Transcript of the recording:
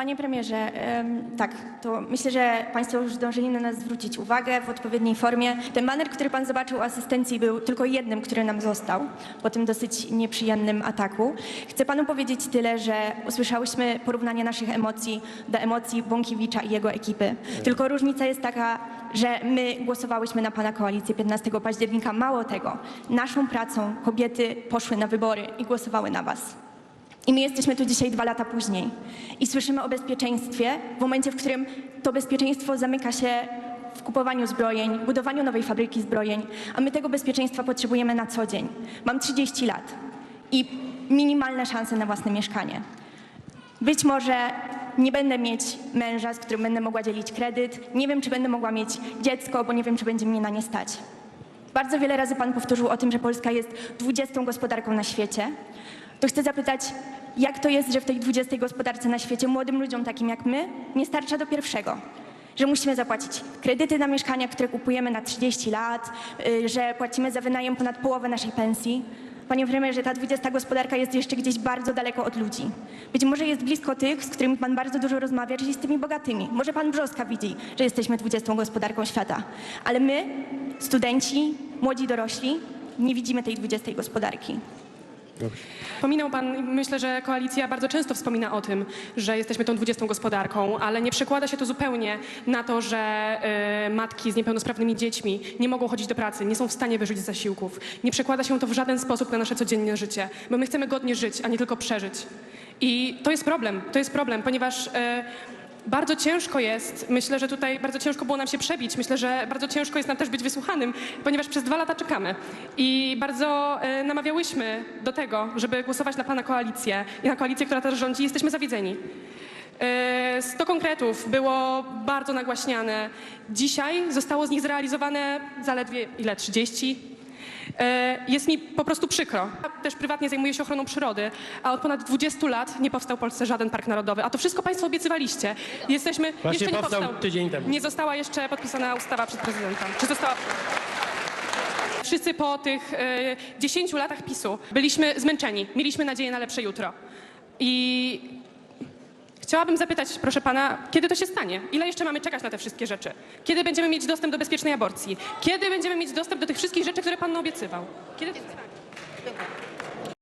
Panie premierze, em, tak, to myślę, że Państwo już zdążyli na nas zwrócić uwagę w odpowiedniej formie. Ten baner, który Pan zobaczył o asystencji, był tylko jednym, który nam został po tym dosyć nieprzyjemnym ataku. Chcę Panu powiedzieć tyle, że usłyszałyśmy porównanie naszych emocji do emocji Bąkiewicza i jego ekipy. Tylko różnica jest taka, że my głosowałyśmy na Pana koalicję 15 października. Mało tego, naszą pracą kobiety poszły na wybory i głosowały na Was. I my jesteśmy tu dzisiaj dwa lata później i słyszymy o bezpieczeństwie w momencie, w którym to bezpieczeństwo zamyka się w kupowaniu zbrojeń, budowaniu nowej fabryki zbrojeń, a my tego bezpieczeństwa potrzebujemy na co dzień. Mam 30 lat i minimalne szanse na własne mieszkanie. Być może nie będę mieć męża, z którym będę mogła dzielić kredyt, nie wiem, czy będę mogła mieć dziecko, bo nie wiem, czy będzie mnie na nie stać. Bardzo wiele razy Pan powtórzył o tym, że Polska jest 20 gospodarką na świecie. To chcę zapytać, jak to jest, że w tej 20 gospodarce na świecie młodym ludziom takim jak my nie starcza do pierwszego? Że musimy zapłacić kredyty na mieszkania, które kupujemy na 30 lat, y, że płacimy za wynajem ponad połowę naszej pensji. Panie premierze, ta 20 gospodarka jest jeszcze gdzieś bardzo daleko od ludzi. Być może jest blisko tych, z którymi pan bardzo dużo rozmawia, czyli z tymi bogatymi. Może pan Brzoska widzi, że jesteśmy 20 gospodarką świata. Ale my, studenci, młodzi dorośli, nie widzimy tej 20 gospodarki. Wspominał Pan, myślę, że koalicja bardzo często wspomina o tym, że jesteśmy tą 20 gospodarką, ale nie przekłada się to zupełnie na to, że y, matki z niepełnosprawnymi dziećmi nie mogą chodzić do pracy, nie są w stanie wyżyć zasiłków. Nie przekłada się to w żaden sposób na nasze codzienne życie, bo my chcemy godnie żyć, a nie tylko przeżyć. I to jest problem, to jest problem, ponieważ y, bardzo ciężko jest, myślę, że tutaj bardzo ciężko było nam się przebić, myślę, że bardzo ciężko jest nam też być wysłuchanym, ponieważ przez dwa lata czekamy i bardzo e, namawiałyśmy do tego, żeby głosować na Pana koalicję i na koalicję, która teraz rządzi. Jesteśmy zawiedzeni. E, 100 konkretów było bardzo nagłaśniane. Dzisiaj zostało z nich zrealizowane zaledwie ile? 30? E, Jest mi po prostu przykro. Ja Też prywatnie zajmuję się ochroną przyrody, a od ponad 20 lat nie powstał w Polsce żaden park narodowy. A to wszystko Państwo obiecywaliście. Jesteśmy, Właśnie jeszcze nie powstał powstał. tydzień temu. Nie została jeszcze podpisana ustawa przez prezydenta. Czy została... Wszyscy po tych e, 10 latach PiSu byliśmy zmęczeni. Mieliśmy nadzieję na lepsze jutro. I Chciałabym zapytać, proszę pana, kiedy to się stanie? Ile jeszcze mamy czekać na te wszystkie rzeczy? Kiedy będziemy mieć dostęp do bezpiecznej aborcji? Kiedy będziemy mieć dostęp do tych wszystkich rzeczy, które pan obiecywał? Kiedy to się stanie?